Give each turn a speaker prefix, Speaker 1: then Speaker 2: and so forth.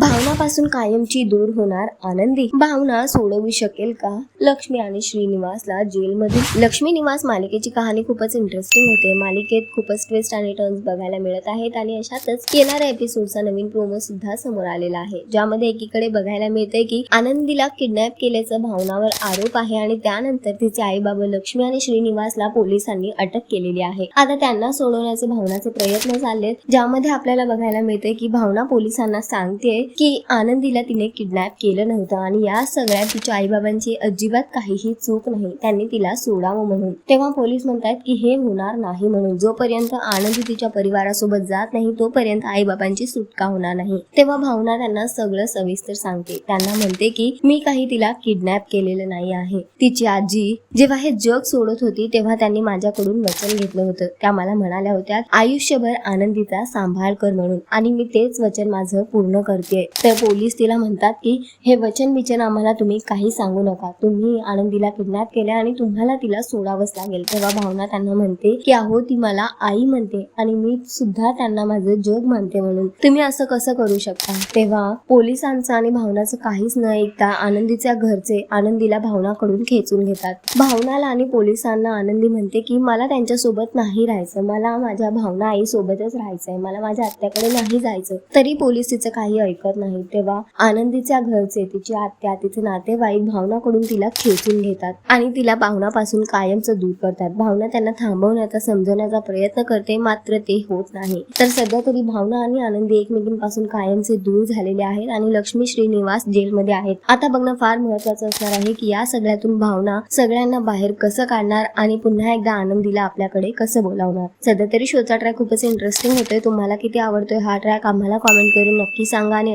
Speaker 1: भावनापासून कायमची दूर होणार आनंदी. भावना सोडवू शकेल का? लक्ष्मी आणि श्रीनिवासला जेलमधील लक्ष्मी निवास मालिकेची कहाणी खूपच इंटरेस्टिंग होते. मालिकेत खूपच ट्विस्ट आणि टर्न्स बघायला मिळत आहेत आणि अशातच येणाऱ्या एपिसोडचा नवीन प्रोमो सुद्धा समोर आलेला आहे. ज्यामध्ये एकीकडे बघायला मिळते की आनंदीला किडनॅप केल्याचं भावनावर आरोप आहे आणि त्यानंतर तिचे आई बाबा लक्ष्मी आणि श्रीनिवासला पोलिसांनी अटक केलेली आहे. आता त्यांना सोडवण्याचे भावनाचे प्रयत्न चाललेत ज्यामध्ये आपल्याला बघायला मिळते की भावना पोलिसांना सांगते की आनंदीला तिने किडनॅप केलं नव्हतं आणि या सगळ्यात तिच्या आईबाबांची अजिबात काहीही चूक नाही. त्यांनी तिला सोडावं म्हणून. तेव्हा पोलीस म्हणतात की हे होणार नाही म्हणून. जोपर्यंत आनंदी तिच्या परिवारासोबत जात नाही तोपर्यंत आईबाबांची सुटका होणार नाही. तेव्हा भावना त्यांना सगळं सविस्तर सांगते. त्यांना म्हणते की मी काही तिला किडनॅप केलेलं नाही आहे. तिची आजी जेव्हा हे जग सोडत होती तेव्हा त्यांनी माझ्याकडून वचन घेतलं होतं. त्या मला म्हणाल्या होत्या आयुष्यभर आनंदीचा सांभाळ कर म्हणून. आणि मी तेच वचन माझं पूर्ण करते तर पोलीस तिला म्हणतात की हे वचन बिचन आम्हाला तुम्ही काही सांगू नका. तुम्ही आनंदीला किडनॅप केल्या आणि तुम्हाला तिला सोडावंच लागेल. तेव्हा भावना त्यांना म्हणते की अहो ती मला आई म्हणते आणि मी सुद्धा त्यांना माझं जग मानते म्हणून. तुम्ही असं कसं करू शकता? तेव्हा पोलिसांचं आणि भावनाचं काहीच न ऐकता आनंदीच्या घरचे आनंदीला भावनाकडून खेचून घेतात. भावनाला आणि पोलिसांना आनंदी म्हणते की मला त्यांच्यासोबत नाही राहायचं. मला माझ्या भावना आई सोबतच राहायचंय. मला माझ्या आत्याकडे नाही जायचं. तरी पोलीस तिचं काही ऐकत नाही. तेव्हा आनंदीच्या घरचे तिची आत्या तिचे नातेवाईक भावनाकडून तिला खेचून घेतात आणि तिला भावनापासून कायमचं दूर करतात. भावना त्यांना थांबवण्याचा समजवण्याचा प्रयत्न करते मात्र ते होत नाही. तर सध्या तरी भावना आणि आनंदी एकमेकींपासून कायमचे दूर झालेले आहेत आणि लक्ष्मी श्रीनिवास जेलमध्ये आहेत. आता बघणं फार महत्वाचं असणार आहे की या सगळ्यातून भावना सगळ्यांना बाहेर कसं काढणार आणि पुन्हा एकदा आनंदीला आपल्याकडे कसं बोलावणार? सध्या तरी शोचा ट्रॅक खूपच इंटरेस्टिंग होतोय. तुम्हाला किती आवडतोय हा ट्रॅक आम्हाला कॉमेंट करून नक्की सांगा आणि